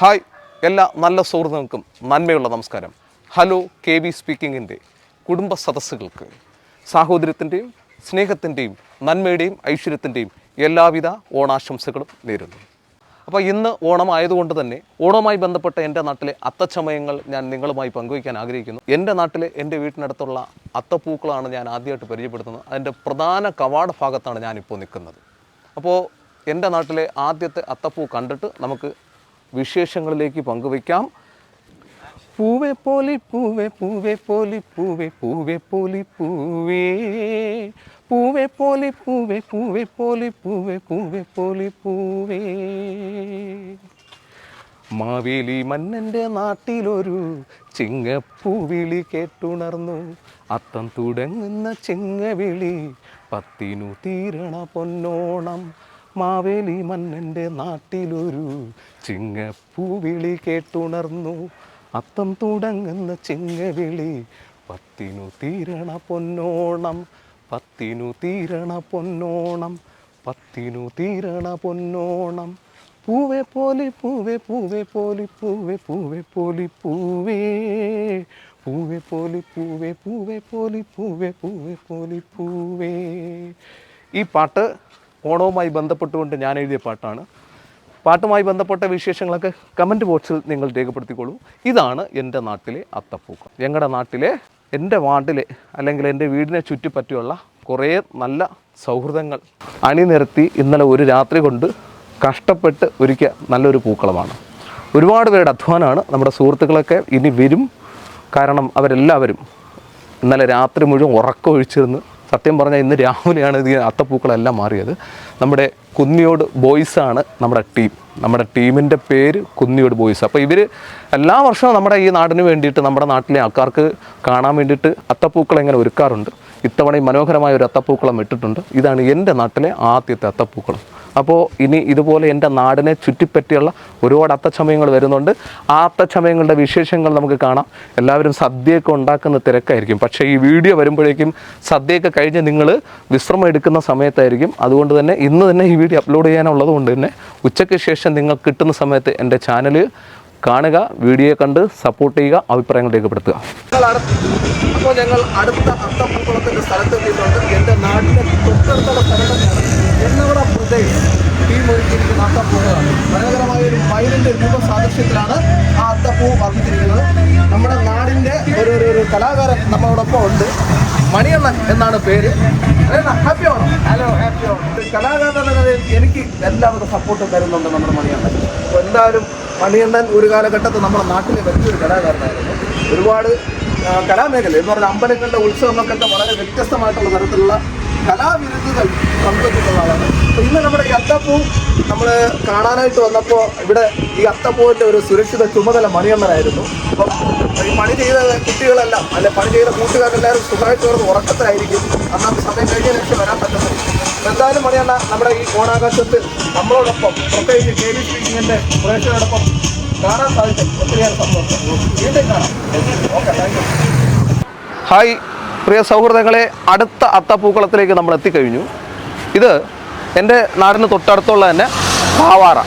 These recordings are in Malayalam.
ഹായ്. എല്ലാ നല്ല സുഹൃത്തുക്കൾക്കും നന്മയുള്ള നമസ്കാരം. ഹലോ കെ വി സ്പീക്കിങ്ങിന്റെ കുടുംബ സദസ്സുകൾക്ക്. സാഹോദര്യത്തിന്റെയും സ്നേഹത്തിന്റെയും നന്മയുടെയും ഐശ്വര്യത്തിന്റെയും എല്ലാവിധ ഓണാശംസകളും നേരുന്നു. അപ്പോൾ ഇന്ന് ഓണം ആയതുകൊണ്ട് തന്നെ ഓണവുമായി ബന്ധപ്പെട്ട എന്റെ നാട്ടിലെ അത്തച്ചമയങ്ങൾ ഞാൻ നിങ്ങളുമായി പങ്കുവയ്ക്കാൻ ആഗ്രഹിക്കുന്നു. എന്റെ നാട്ടിലെ എന്റെ വീട്ടിനടുത്തുള്ള അത്തപ്പൂക്കളാണ് ഞാൻ ആദ്യമായിട്ട് പരിചയപ്പെടുത്തുന്നത്. അതിന്റെ പ്രധാന കവാട ഭാഗത്താണ് ഞാനിപ്പോൾ നിൽക്കുന്നത്. അപ്പോൾ എന്റെ നാട്ടിലെ ആദ്യത്തെ അത്തപ്പൂ കണ്ടിട്ട് നമുക്ക് വിശേഷങ്ങളിലേക്ക് പങ്കുവയ്ക്കാം. പൂവെ പോലി പൂവെ പൂവെ പോലി പൂവെ പൂവെ പോലി പൂവേ. പൂവെ പോലി പൂവെ പൂവെ പോലി പൂവെ പൂവെ പോലി പൂവേ. മാവേലി മന്നന്റെ നാട്ടിലൊരു ചിങ്ങപ്പൂവിളി കേട്ടുണർന്നു. അത്തം തുടങ്ങുന്ന ചിങ്ങവിളി പത്തിനു തീരണ പൊന്നോണം മാവേലി മന്നന്റെ നാട്ടിലൊരു ചിങ്ങപ്പൂവിളി കേട്ടുണർന്നു. അത്തം തുടങ്ങുന്ന ചിങ്ങവിളി പത്തിനു തീരണ പൊന്നോണം പത്തിനു തീരണ പൊന്നോണം പത്തിനു തീരണ പൊന്നോണം. പൂവെ പോലി പൂവെ പൂവെ പോലി പൂവെ പൂവെ പോലി പൂവേ. പൂവെ പോലി പൂവെ പൂവെ പോലി പൂവെ പൂവെ പോലി പൂവേ. ഈ പാട്ട് ഓണവുമായി ബന്ധപ്പെട്ടുകൊണ്ട് ഞാൻ എഴുതിയ പാട്ടാണ്. പാട്ടുമായി ബന്ധപ്പെട്ട വിശേഷങ്ങളൊക്കെ കമന്റ് ബോക്സിൽ നിങ്ങൾ രേഖപ്പെടുത്തിക്കോളൂ. ഇതാണ് എന്റെ നാട്ടിലെ അത്തപ്പൂക്കം. ഞങ്ങളുടെ നാട്ടിലെ എന്റെ വാർഡിലെ അല്ലെങ്കിൽ എന്റെ വീടിനെ ചുറ്റിപ്പറ്റിയുള്ള കുറേ നല്ല സൗഹൃദങ്ങൾ അണിനിരത്തി ഇന്നലെ ഒരു രാത്രി കൊണ്ട് കഷ്ടപ്പെട്ട് ഒരുക്കിയ നല്ലൊരു പൂക്കളമാണ്. ഒരുപാട് പേരുടെ അധ്വാനമാണ് നമ്മുടെ സുഹൃത്തുക്കളൊക്കെ ഇനി വരും. കാരണം അവരെല്ലാവരും ഇന്നലെ രാത്രി മുഴുവൻ ഉറക്കം ഒഴിച്ചിരുന്ന് സത്യം പറഞ്ഞാൽ ഇന്ന് രാവിലെയാണ് ഇത് അത്തപ്പൂക്കളെല്ലാം മാറിയത്. നമ്മുടെ കുന്നിയോട് ബോയ്സാണ് നമ്മുടെ ടീം നമ്മുടെ ടീമിന്റെ പേര് കുന്നിയോട് ബോയ്സ് അപ്പോൾ ഇവർ എല്ലാ വർഷവും നമ്മുടെ ഈ നാടിന് വേണ്ടിയിട്ട് നമ്മുടെ നാട്ടിലെ ആൾക്കാർക്ക് കാണാൻ വേണ്ടിയിട്ട് അത്തപ്പൂക്കൾ എങ്ങനെ ഒരുക്കാറുണ്ട്. ഇത്തവണ മനോഹരമായ ഒരു അത്തപ്പൂക്കളം ഇട്ടിട്ടുണ്ട്. ഇതാണ് എന്റെ നാട്ടിലെ ആദ്യത്തെ അത്തപ്പൂക്കളം. അപ്പോൾ ഇനി ഇതുപോലെ എന്റെ നാടിനെ ചുറ്റിപ്പറ്റിയുള്ള ഒരുപാട് അത്തച്ചമയങ്ങൾ വരുന്നുണ്ട്. ആ അത്തച്ചമയങ്ങളുടെ വിശേഷങ്ങൾ നമുക്ക് കാണാം. എല്ലാവരും സദ്യയൊക്കെ ഉണ്ടാക്കുന്ന തിരക്കായിരിക്കും. പക്ഷേ ഈ വീഡിയോ വരുമ്പോഴേക്കും സദ്യയൊക്കെ കഴിഞ്ഞ് നിങ്ങൾ വിശ്രമം എടുക്കുന്ന സമയത്തായിരിക്കും. അതുകൊണ്ട് തന്നെ ഇന്ന് തന്നെ ഈ വീഡിയോ അപ്ലോഡ് ചെയ്യാനുള്ളത് കൊണ്ട് തന്നെ ഉച്ചയ്ക്ക് ശേഷം നിങ്ങൾ കിട്ടുന്ന സമയത്ത് എന്റെ ചാനൽ കാണുക വീഡിയോ കണ്ട് സപ്പോർട്ട് ചെയ്യുക അഭിപ്രായങ്ങൾ രേഖപ്പെടുത്തുക. അപ്പോൾ ഞങ്ങൾ അടുത്ത അത്തപ്പൂക്കുളത്തിന്റെ സ്ഥലത്തെത്തിയിട്ടുണ്ട്. എന്റെ നാടിന്റെ തൊട്ടടുത്തുള്ള സ്ഥലം എന്നവിടെ എന്നവട പ്രദേശ് ടീം ഒരുക്കിയിരിക്കുന്ന അത്തപ്പൂക്കളാണ് മനോഹരമായ ഒരു മയിലിന്റെ രൂപസാദൃശ്യത്തിലാണ് ആ അത്തപ്പൂ വർദ്ധിച്ചിരിക്കുന്നത് നമ്മുടെ നാടിന്റെ ഒരു ഒരു ഒരു കലാകാരൻ നമ്മളോടൊപ്പം ഉണ്ട്. മണിയണ്ണൻ എന്നാണ് പേര്. ഹാപ്പി ആണോ? ഹലോ ഹാപ്പി ആണോ? കലാകാരൻ എനിക്ക് എല്ലാവിധ സപ്പോർട്ടും തരുന്നുണ്ട് നമ്മുടെ മണിയണ്ണൻ. അപ്പോൾ എന്തായാലും മണിയണ്ണൻ ഒരു കാലഘട്ടത്തിൽ നമ്മുടെ നാട്ടിലെ വലിയൊരു കലാകാരനായിരുന്നു. ഒരുപാട് കലാമേഖല എന്ന് പറഞ്ഞാൽ അമ്പലങ്ങളുടെ ഉത്സവങ്ങൾക്കൊക്കെ വളരെ വ്യത്യസ്തമായിട്ടുള്ള തരത്തിലുള്ള കലാവിരുദ്ധകൾ പങ്കെടുക്കുന്ന ആളാണ്. അപ്പോൾ ഇന്ന് നമ്മുടെ ഈ അത്തപ്പൂ നമ്മൾ കാണാനായിട്ട് വന്നപ്പോൾ ഇവിടെ ഈ അത്തപ്പൂവിന്റെ ഒരു സുരക്ഷിത ചുമതല മണിയണ്ണനായിരുന്നു അപ്പം ഈ പണി ചെയ്ത കുട്ടികളെല്ലാം അല്ലെ പണി ചെയ്ത കൂട്ടുകാരെല്ലാവരും സുഖമായിട്ട് ചേർന്ന് ഉറക്കത്തിലായിരിക്കും. അന്നാ സമയം കഴിഞ്ഞ ലക്ഷം വരാൻ പറ്റുന്നത് എന്തായാലും മണിയണ്ണ നമ്മുടെ ഈ ഓണാകാശത്ത് നമ്മളോടൊപ്പം പ്രത്യേകിച്ച് കെ വി സ്പീക്കിങ്ങിന്റെ പ്രേക്ഷകരോടൊപ്പം കാണാൻ സാധിച്ചു ഒത്തിരിയേറെ സന്തോഷം. വീണ്ടും കാണാം. ഓക്കെ താങ്ക് യു ഹായ് പ്രിയ സൗഹൃദങ്ങളെ അടുത്ത അത്തപ്പൂക്കളത്തിലേക്ക് നമ്മൾ എത്തിക്കഴിഞ്ഞു ഇത് എന്റെ നാടിന് തൊട്ടടുത്തുള്ള തന്നെ പാവാറ.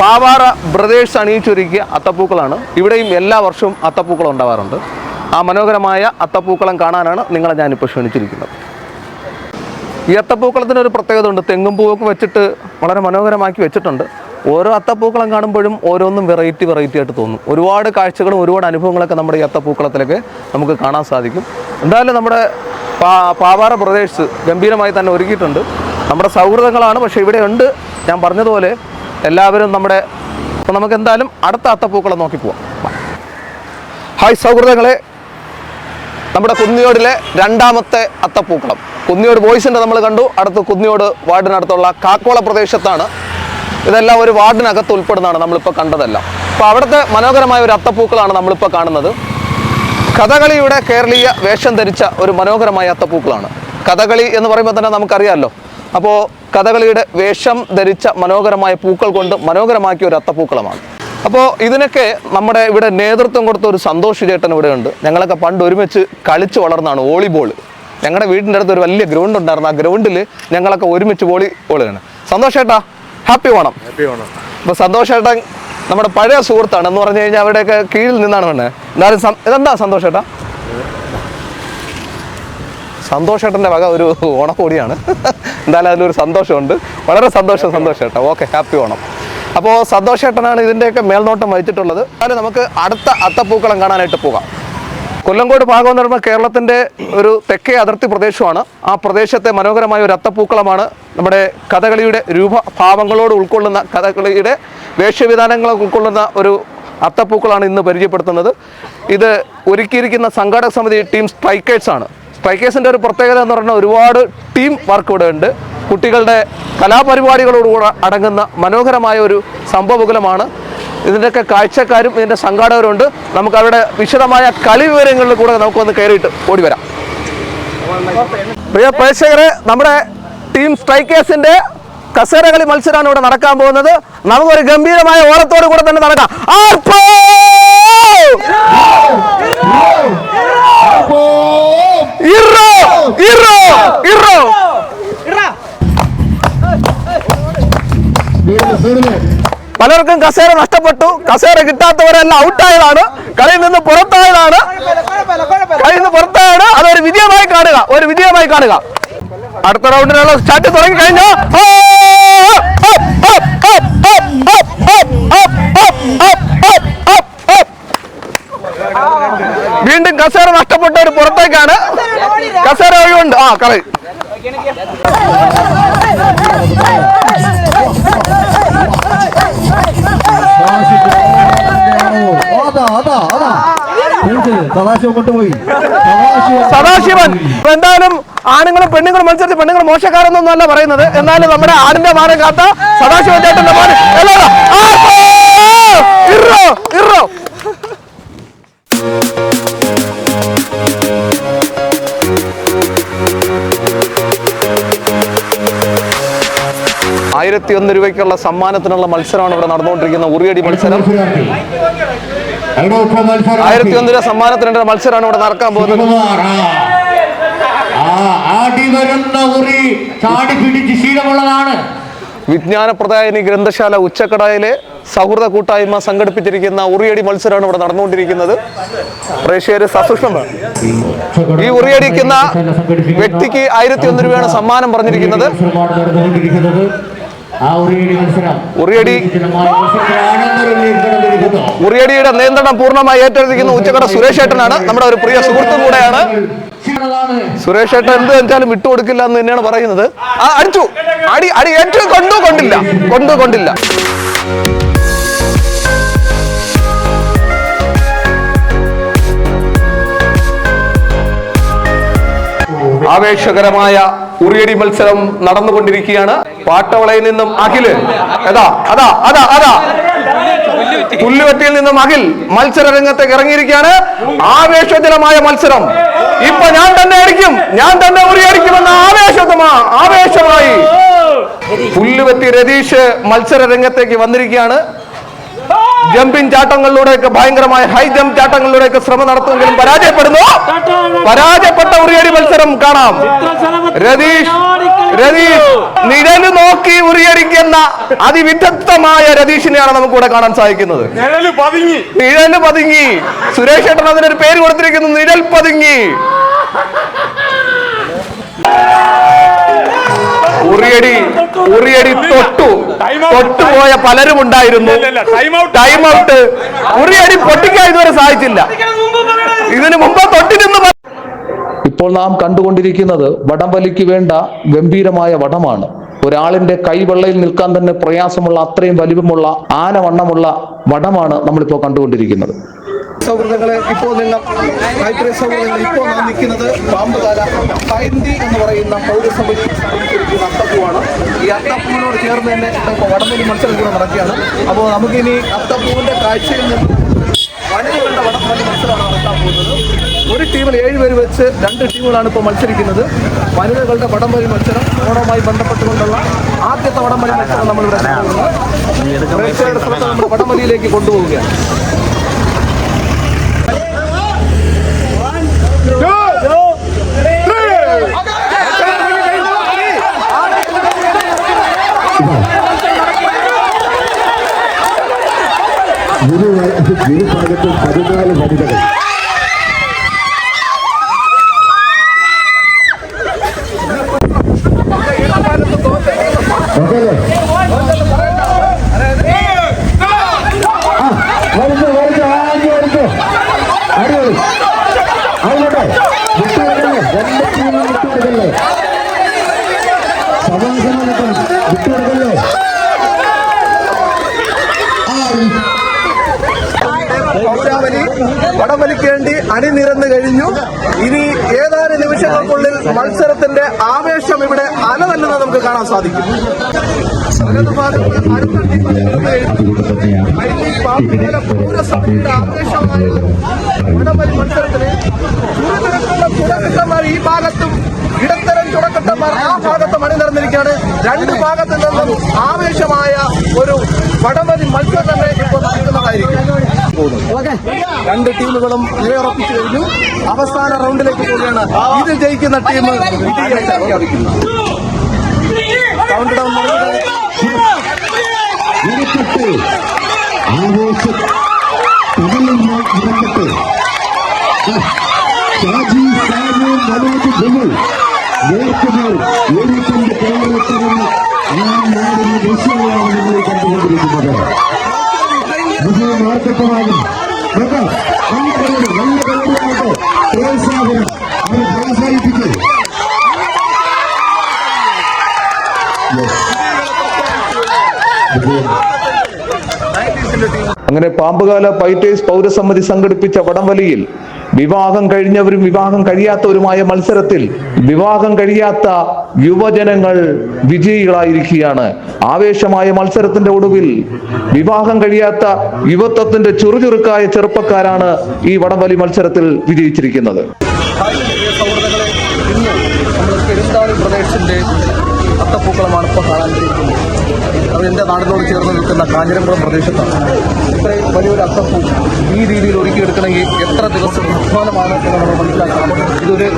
പാവാറ ബ്രദേഴ്സ് അണിയിച്ചൊരുക്കിയ അത്തപ്പൂക്കളാണ്. ഇവിടെയും എല്ലാ വർഷവും അത്തപ്പൂക്കളം ഉണ്ടാവാറുണ്ട്. ആ മനോഹരമായ അത്തപ്പൂക്കളം കാണാനാണ് നിങ്ങളെ ഞാനിപ്പോൾ ക്ഷണിച്ചിരിക്കുന്നത്. ഈ അത്തപ്പൂക്കളത്തിന് ഒരു പ്രത്യേകത ഉണ്ട് തെങ്ങും പൂവൊക്കെ വെച്ചിട്ട് വളരെ മനോഹരമാക്കി വെച്ചിട്ടുണ്ട്. ഓരോ അത്തപ്പൂക്കളം കാണുമ്പോഴും ഓരോന്നും വെറൈറ്റി വെറൈറ്റി ആയിട്ട് തോന്നും. ഒരുപാട് കാഴ്ചകളും ഒരുപാട് അനുഭവങ്ങളൊക്കെ നമ്മുടെ ഈ അത്തപ്പൂക്കളത്തിലൊക്കെ നമുക്ക് കാണാൻ സാധിക്കും. എന്തായാലും നമ്മുടെ പാവാറ പ്രദേശ് ഗംഭീരമായി തന്നെ ഒരുക്കിയിട്ടുണ്ട്. നമ്മുടെ സൗഹൃദങ്ങളാണ് പക്ഷെ ഇവിടെ ഉണ്ട്. ഞാൻ പറഞ്ഞതുപോലെ എല്ലാവരും നമ്മുടെ അപ്പോൾ നമുക്ക് എന്തായാലും അടുത്ത അത്തപ്പൂക്കളം നോക്കി പോവാം. ഹായ് സൗഹൃദങ്ങളെ. നമ്മുടെ കുന്നിയോടിലെ രണ്ടാമത്തെ അത്തപ്പൂക്കളം. കുന്നിയോട് ബോയ്സിന്റെ നമ്മൾ കണ്ടു. അടുത്ത് കുന്നിയോട് വാർഡിനടുത്തുള്ള കാക്കോള പ്രദേശത്താണ്. ഇതെല്ലാം ഒരു വാർഡിനകത്ത് ഉൾപ്പെടുന്നതാണ് നമ്മളിപ്പോൾ കണ്ടതെല്ലാം. അപ്പോൾ അവിടുത്തെ മനോഹരമായ ഒരു അത്തപ്പൂക്കളാണ് നമ്മളിപ്പോൾ കാണുന്നത്. കഥകളിയുടെ കേരളീയ വേഷം ധരിച്ച ഒരു മനോഹരമായ അത്തപ്പൂക്കളാണ്. കഥകളി എന്ന് പറയുമ്പോൾ തന്നെ നമുക്കറിയാമല്ലോ അപ്പോൾ കഥകളിയുടെ വേഷം ധരിച്ച മനോഹരമായ പൂക്കൾ കൊണ്ട് മനോഹരമാക്കിയ ഒരു അത്തപ്പൂക്കളമാണ്. അപ്പോൾ ഇതിനൊക്കെ നമ്മുടെ ഇവിടെ നേതൃത്വം കൊടുത്ത ഒരു സന്തോഷ് ചേട്ടൻ ഇവിടെ ഉണ്ട്. ഞങ്ങളൊക്കെ പണ്ട് ഒരുമിച്ച് കളിച്ച് വളർന്നതാണ് വോളിബോൾ ഞങ്ങളുടെ വീടിന്റെ അടുത്ത് ഒരു വലിയ ഗ്രൗണ്ട് ഉണ്ടായിരുന്നു. ആ ഗ്രൗണ്ടിൽ ഞങ്ങളൊക്കെ ഒരുമിച്ച് വോളിബോൾ ആണ് സന്തോഷ് ചേട്ടാ ഹാപ്പി ഓണം. ഹാപ്പി ഓണം. അപ്പോൾ സന്തോഷ് ചേട്ടൻ നമ്മുടെ പഴയ സുഹൃത്താണ് എന്ന് പറഞ്ഞു കഴിഞ്ഞാൽ അവിടെയൊക്കെ കീഴിൽ നിന്നാണ് വേണ്ടത് എന്നാലും ഇതെന്താ സന്തോഷ് ഏട്ടാ സന്തോഷേട്ടന്റെ വക ഒരു ഓണക്കോടിയാണ് എന്തായാലും അതിലൊരു സന്തോഷമുണ്ട്. വളരെ സന്തോഷം സന്തോഷേട്ടാ. Okay happy Onam. അപ്പോൾ സന്തോഷേട്ടനാണ് ഇതിന്റെയൊക്കെ മേൽനോട്ടം വഹിച്ചിട്ടുള്ളത്. എന്നാലും നമുക്ക് അടുത്ത അത്തപ്പൂക്കളം കാണാനായിട്ട് പോകാം. കൊല്ലങ്കോട് ഭാഗം എന്ന് പറയുമ്പോൾ കേരളത്തിന്റെ ഒരു തെക്കേ അതിർത്തി പ്രദേശമാണ്. ആ പ്രദേശത്തെ മനോഹരമായ ഒരു അത്തപ്പൂക്കളമാണ് നമ്മുടെ കഥകളിയുടെ രൂപഭാവങ്ങളോട് ഉൾക്കൊള്ളുന്ന കഥകളിയുടെ വേഷവിധാനങ്ങൾ ഉൾക്കൊള്ളുന്ന ഒരു അത്തപ്പൂക്കളാണ് ഇന്ന് പരിചയപ്പെടുത്തുന്നത്. ഇത് ഒരുക്കിയിരിക്കുന്ന സംഘാടക സമിതി ടീം സ്ട്രൈക്കേഴ്സാണ് സ്ട്രൈക്കേഴ്സിന്റെ ഒരു പ്രത്യേകത എന്ന് പറഞ്ഞാൽ ഒരുപാട് ടീം വർക്ക് ഇവിടെ ഉണ്ട്. കുട്ടികളുടെ കലാപരിപാടികളോടുകൂടെ അടങ്ങുന്ന മനോഹരമായ ഒരു സംഭവകുലമാണ്. ഇതിന്റെയൊക്കെ കാഴ്ചക്കാരും ഇതിന്റെ സംഘാടകരുണ്ട്. നമുക്ക് അവരുടെ വിശദമായ കളി വിവരങ്ങളിൽ കൂടെ നമുക്കൊന്ന് കയറിയിട്ട് ഓടി വരാം. പ്രിയ പ്രേക്ഷകരെ നമ്മുടെ ടീം സ്ട്രൈക്കേഴ്സിന്റെ കസേര കളി മത്സരമാണ് ഇവിടെ നടക്കാൻ പോകുന്നത്. നമുക്കൊരു ഗംഭീരമായ ഓരത്തോടു കൂടെ തന്നെ നടക്കാം. ആർപ്പോ! ഇറോ! ഇറോ! ഇറോ! പലർക്കും കസേര നഷ്ടപ്പെട്ടു കസേര കിട്ടാത്തവരെല്ലാം ഔട്ടായതാണ് കളിയിൽ നിന്ന് പുറത്തായതാണ് കളിയിൽ നിന്ന് പുറത്തായാണ് അതൊരു വിജയമായി കാണുക ഒരു വിജയമായി കാണുക അടുത്ത റൗണ്ടിനുള്ള സ്റ്റാർട്ട് തുടങ്ങി കഴിഞ്ഞു ഒഴിവുണ്ട് ആ കളി സദാശിവൻ എന്തായാലും ആണുങ്ങളും പെണ്ണുങ്ങളും മത്സരിച്ച് പെണ്ണുങ്ങൾ മോശക്കാരൊന്നും അല്ല പറയുന്നത്. എന്നാലും നമ്മുടെ ആടിന്റെ മാനം കാത്ത സദാശിവൻ ചേട്ടന്റെ മാനം. ആയിരത്തി ഒന്ന് രൂപയ്ക്കുള്ള സമ്മാനത്തിനുള്ള മത്സരമാണ് ഇവിടെ നടന്നുകൊണ്ടിരിക്കുന്ന ഉറിയടി മത്സരം. ആയിരത്തി ഒന്ന് രൂപ സമ്മാനത്തിനുള്ള മത്സരമാണ് ഇവിടെ നടക്കാൻ പോകുന്നത്. ഉറി ചാടി പിടിച്ച് വിജ്ഞാനപ്രദായനി ഗ്രന്ഥശാല ഉച്ചക്കടയിലെ സൗഹൃദ കൂട്ടായ്മ സംഘടിപ്പിച്ചിരിക്കുന്ന ഉറിയടി മത്സരമാണ് ഇവിടെ നടന്നുകൊണ്ടിരിക്കുന്നത്. പ്രേക്ഷകര് സസൂക്ഷ്മം. ഈ ഉറിയടിക്കുന്ന വ്യക്തിക്ക് ആയിരത്തി ഒന്ന് രൂപയാണ് സമ്മാനം പറഞ്ഞിരിക്കുന്നത്. നടന്നുകൊണ്ടിരിക്കുന്നത് ഉറിയടി ഉറിയടിയുടെ നിയന്ത്രണം പൂർണമായി ഏറ്റെടുത്തിരിക്കുന്ന ഉച്ചക്കട സുരേഷ് ഏട്ടനാണ്. നമ്മുടെ ഒരു പ്രിയ സുഹൃത്തും കൂടെയാണ്. സുരേഷ് ഏട്ടൻ എന്ത് വെച്ചാലും വിട്ടുകൊടുക്കില്ല എന്ന് തന്നെയാണ് പറയുന്നത്. ആ അടിച്ചു. അടി അടി ഏറ്റു കൊണ്ടു കൊണ്ടില്ല. കൊണ്ടു കൊണ്ടില്ല. ആവേശകരമായ ഉറിയടി മത്സരം നടന്നുകൊണ്ടിരിക്കുകയാണ്. പാട്ടവളയിൽ നിന്നും അഖിൽ അതാ അതാ അതാ അതാ. പുല്ലുവെട്ടിയിൽ നിന്നും അഖിൽ മത്സര രംഗത്തേക്ക് ഇറങ്ങിയിരിക്കുകയാണ്. ആവേശജനമായ മത്സരം. ഇപ്പൊ ഞാൻ തന്നെ അടിക്കും. ഞാൻ തന്നെ ഉറിയടിക്കുമെന്ന ആവേശമാ ആവേശമായി. പുല്ലുവെത്തി രതീഷ് മത്സര രംഗത്തേക്ക് വന്നിരിക്കുകയാണ്. ജമ്പിങ് ചാട്ടങ്ങളിലൂടെയൊക്കെ ഭയങ്കരമായ ഹൈ ജമ്പ് ചാട്ടങ്ങളിലൂടെയൊക്കെ ശ്രമം നടത്തുമെങ്കിലും പരാജയപ്പെടുന്നു. പരാജയപ്പെട്ട ഉറിയടി മത്സരം കാണാം. രതീഷ് രതീഷ് നിഴൽ നോക്കി ഉറിയടിക്കുന്ന അതിവിദഗ്ധമായ രതീഷിനെയാണ് നമുക്കിവിടെ കാണാൻ സാധിക്കുന്നത്. നിഴൽ പതുങ്ങി. സുരേഷ് ഏട്ടൻ അതിനൊരു പേര് കൊടുത്തിരിക്കുന്നു നിഴൽ പതുങ്ങി. ഉറിയടി ഉറിയടി തൊട്ടു. തൊട്ടു പോയ പലരും ഉണ്ടായിരുന്നു. ടൈം ഔട്ട് ഉറിയടി പൊട്ടിക്കാൻ ഇതുവരെ സാധിച്ചില്ല. ഇതിനു മുമ്പ് തൊട്ടിരുന്ന് ഇപ്പോൾ നാം കണ്ടുകൊണ്ടിരിക്കുന്നത് വടംവലിക്ക് വേണ്ട ഗംഭീരമായ വടമാണ്. ഒരാളിന്റെ കൈവെള്ളയിൽ നിൽക്കാൻ തന്നെ പ്രയാസമുള്ള അത്രയും വലിപ്പമുള്ള ആനവണ്ണമുള്ള വടമാണ് നമ്മളിപ്പോൾ കണ്ടുകൊണ്ടിരിക്കുന്നത്. സൗഹൃദങ്ങളെ ഇപ്പോൾ നിങ്ങൾ ഗായത്രി സൗഹൃദങ്ങൾ ഇപ്പോൾ നാം നിൽക്കുന്നത് പാമ്പുകാല പൈന്തി എന്ന് പറയുന്ന പൗരസമിതി അത്തപ്പൂവാണ്. ഈ അത്തപ്പൂവിനോട് ചേർന്ന് തന്നെ ഇപ്പോൾ വടംവലി മത്സരം കൂടെ നടക്കുകയാണ്. അപ്പോൾ നമുക്കിനി അത്തപ്പൂവിന്റെ കാഴ്ചയിൽ നിന്ന് വനിതകളുടെ വടംവലി മത്സരമാണ് നടത്താൻ പോകുന്നത്. ഒരു ടീമിൽ ഏഴ് പേര് വെച്ച് രണ്ട് ടീമുകളാണ് ഇപ്പോൾ മത്സരിക്കുന്നത്. വനിതകളുടെ വടംവലി മത്സരം ഓണവുമായി ബന്ധപ്പെട്ടുകൊണ്ടുള്ള ആദ്യത്തെ വടംവലി മത്സരം നമ്മളിവിടെ പ്രേക്ഷകരുടെ ശ്രദ്ധ നമ്മൾ വടംവലിയിലേക്ക് കൊണ്ടുപോവുകയാണ്. விருப்பாகத்தில் பதினாலு வரிகளை മത്സരത്തിന്റെ ആവേശം ഇവിടെ അലതല്ലെന്ന് നമുക്ക് കാണാൻ സാധിക്കും. മത്സരത്തിന് ഈ ഭാഗത്തും ഇടത്തരം തുടക്കത്തന്മാർ ആ ഭാഗത്തും അണിനിരന്നിരിക്കുകയാണ് രണ്ട് ഭാഗത്തു നിന്നും ആവേശമായ ഒരു വടംവലി മത്സരം തന്നെ ഇപ്പോൾ നടക്കുന്നതായിരിക്കും. രണ്ട് ടീമുകളും നിലയുറപ്പിച്ചു കഴിഞ്ഞു. അവസാന റൗണ്ടിലേക്ക് പോവുകയാണ്. ഇതിൽ ജയിക്കുന്ന team count down Shaji Sanu Manoj Jumal നേർക്കുമേൽ ഏഴിക്കൊണ്ട് കേരളത്തിലെന്ന് ആ നാടിന് ദൃശ്യങ്ങളാണ് നിങ്ങൾ കണ്ടുകൊണ്ടിരിക്കുന്നത് വിജയം മാർക്കട്ടമാകും നോക്കാം നല്ല അവരെ അങ്ങനെ പാമ്പുകാല പൈറ്റേഴ്സ് പൗരസമിതി സംഘടിപ്പിച്ച വടംവലിയിൽ വിവാഹം കഴിഞ്ഞവരും വിവാഹം കഴിയാത്തവരുമായ മത്സരത്തിൽ വിവാഹം കഴിയാത്ത യുവജനങ്ങൾ വിജയികളായിരിക്കുകയാണ്. ആവേശമായ മത്സരത്തിന്റെ ഒടുവിൽ വിവാഹം കഴിയാത്ത യുവത്വത്തിന്റെ ചുറുചുറുക്കായ ചെറുപ്പക്കാരാണ് ഈ വടംവലി മത്സരത്തിൽ വിജയിച്ചിരിക്കുന്നത്. പ്രദേശത്തിന്റെ അത്തപ്പൂക്കളമാണ് അത് എന്റെ നാടിനോട് ചേർന്ന് നിൽക്കുന്ന കാഞ്ഞിരമ്പുറം പ്രദേശത്താണ്. ഇത്രയും വലിയൊരു അത്തപ്പൂ ഈ രീതിയിൽ ഒരുക്കിയെടുക്കണമെങ്കിൽ എത്ര ദിവസം അധ്വാനമാണ് എന്ന് നമ്മൾ മനസ്സിലാക്കണം. ഇതൊരു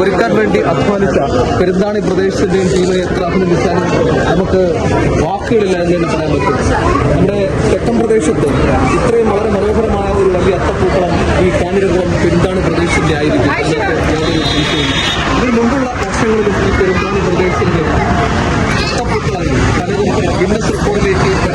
ഒരുക്കാൻ വേണ്ടി അധ്വാനിച്ച പെരുന്താണി പ്രദേശത്തിന്റെയും ടീമിനെ എത്ര അഭിനന്ദിച്ചാലും നമുക്ക് വാക്കുകളില്ല എന്ന് തന്നെ പറയാൻ പറ്റും. നമ്മുടെ തെക്കൻ പ്രദേശത്ത് ഇത്രയും വളരെ മനോഹരമായ ഒരു വലിയ അത്തപ്പൂക്കളം ഈ കാഞ്ഞിരകുളം പെരുന്താണി പ്രദേശത്തിന്റെ ആയിരിക്കും. ഇതിന് മുമ്പുള്ള വർഷങ്ങളിലും ഈ no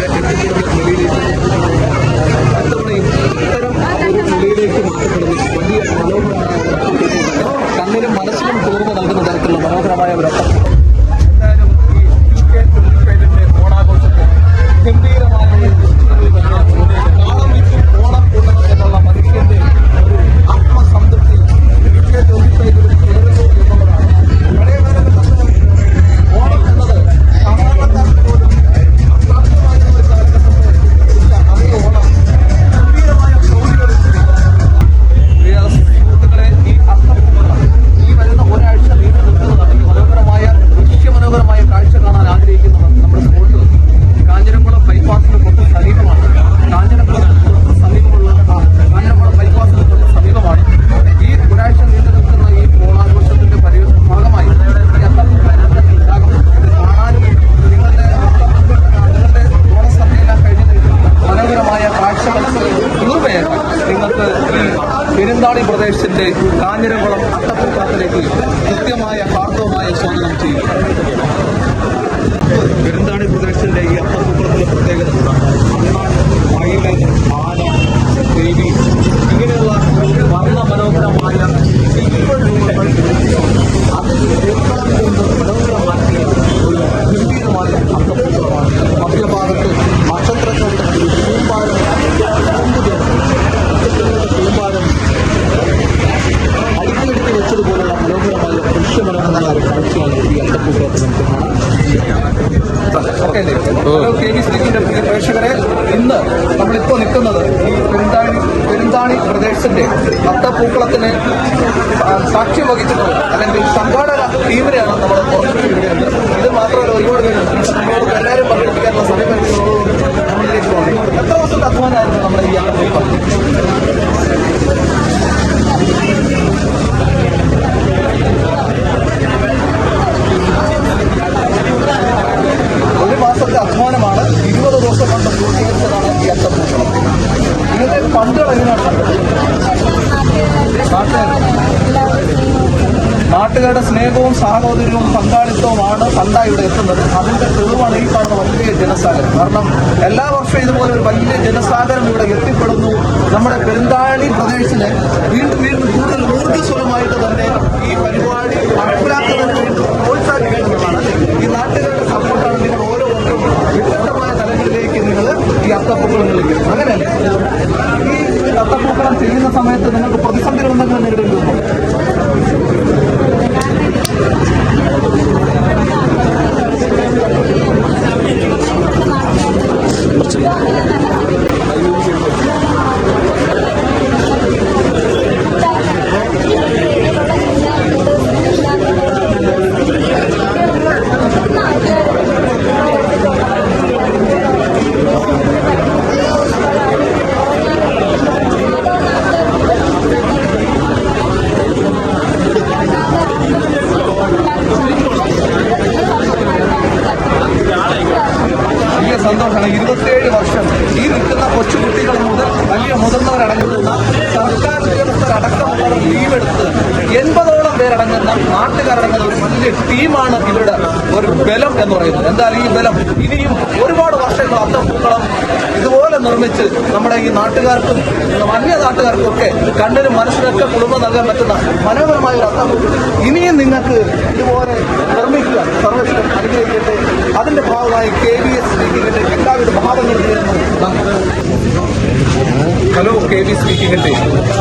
പെരുന്താണി പ്രദേശത്തിന്റെ അത്തപ്പൂക്കളത്തിന് സാക്ഷ്യം വഹിച്ചിട്ടുള്ളത്. അല്ലെങ്കിൽ സംഘാടക ടീമിനെയാണ് നമ്മൾ ഇത് മാത്രമല്ല ഒരുപാട് നമുക്ക് എല്ലാവരും പങ്കെടുപ്പിക്കാനുള്ള സമയം നമ്മളിലേക്ക് പോകുന്നത് എത്ര ദിവസത്തെ അധ്വാനമായിരുന്നു നമ്മുടെ ഈ യാത്ര ഒരു മാസത്തെ അധ്വാനമാണ് ഇരുപത് ദിവസം കൊണ്ട് പൂർത്തീകരിച്ചതാണ് ഈ അത്തപ്പൂക്കളം നാട്ടുകാരുടെ സ്നേഹവും സഹോദര്യവും പങ്കാളിത്തവുമാണ് ഫണ്ടായി ഇവിടെ എത്തുന്നത്. അതിന്റെ തെളിവാണ് ഈ കാണുന്ന വലിയ ജനസാഗരം. കാരണം എല്ലാ വർഷവും ഇതുപോലെ ഒരു വലിയ ജനസാഗരം ഇവിടെ എത്തിപ്പെടുന്നു. നമ്മുടെ പെരുന്താളി പ്രദേശത്തിന് വീണ്ടും വീണ്ടും കൂടുതൽ ഊർജസ്വലമായിട്ട് തന്നെ ഈ പരിപാടി നടപ്പിലാക്കുന്നതിന് വേണ്ടി പ്രോത്സാഹിപ്പിക്കുന്നതാണ് ഈ നാട്ടുകാരുടെ സപ്പോർട്ടാണ് നിങ്ങൾ ഓരോരുത്തരും തലങ്ങളിലേക്ക് നിങ്ങൾ ഈ അത്തപ്പൂക്കളം കളിക്കുന്നത് അങ്ങനെയല്ലേ? ഈ അത്തപ്പൂക്കളം ചെയ്യുന്ന സമയത്ത് നിങ്ങൾക്ക് പ്രതിസന്ധികൾ എന്തെങ്കിലും നേരിടേണ്ടി വന്നു വലിയ സന്തോഷമാണ് ഇരുപത്തിയേഴ് വർഷം ഈ നിൽക്കുന്ന കൊച്ചുകുട്ടികൾ മുതൽ വലിയ മുതിർന്നവരടങ്ങുന്ന സർക്കാർ ഉദ്യോഗസ്ഥരടക്കമുള്ളവർ ലീവ് എടുത്ത് എൺപതോളം പേരടങ്ങുന്ന നാട്ടുകാരടങ്ങുന്ന ഒരു വലിയ ടീമാണ് ഇവരുടെ ഒരു ബലം എന്ന് പറയുന്നത്. എന്തായാലും ഈ ബലം ഇനിയും ഒരുപാട് വർഷങ്ങൾ അത്തപ്പൂക്കളം ഇതുപോലെ നിർമ്മിച്ച് നമ്മുടെ ഈ നാട്ടുകാർക്കും അന്യ നാട്ടുകാർക്കും ഒക്കെ കണ്ണിനും മനസ്സിനൊക്കെ കുടുംബം നൽകാൻ പറ്റുന്ന മനോഹരമായ ഒരു അത്തപ്പൂക്കളം ഇനിയും നിങ്ങൾക്ക് ഇതുപോലെ നിർമ്മിക്കുക സർവേശ്വരം അനുഗ്രഹിക്കട്ടെ. അതിന്റെ ഭാഗമായി K V S hello K V സ്പീക്കിങ്ങിന്റെ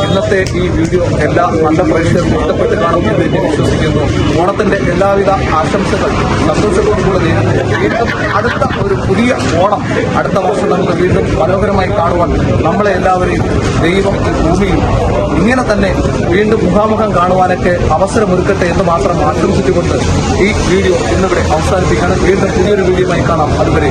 ഇന്നത്തെ ഈ വീഡിയോ എല്ലാ നല്ല പ്രേക്ഷകർക്കും ഇഷ്ടപ്പെട്ട് കാണുമെന്ന് എനിക്ക് വിശ്വസിക്കുന്നു. ഓണത്തിന്റെ എല്ലാവിധ ആശംസകൾ സന്തോഷത്തോടുകൂടെ കൂടെ വീണ്ടും അടുത്ത ഒരു പുതിയ ഓണം അടുത്ത വർഷം നമുക്ക് വീണ്ടും മനോഹരമായി കാണുവാൻ നമ്മളെ എല്ലാവരെയും ദൈവം ഈ ഭൂമിയിൽ ഇങ്ങനെ തന്നെ വീണ്ടും മുഖാമുഖം കാണുവാനൊക്കെ അവസരമൊരുക്കട്ടെ എന്ന് മാത്രം ആശംസിച്ചുകൊണ്ട് ഈ വീഡിയോ ഇന്നിവിടെ അവസാനിപ്പിക്കാൻ വീണ്ടും പുതിയൊരു വീഡിയോയുമായി കാണാം. അതുവരെ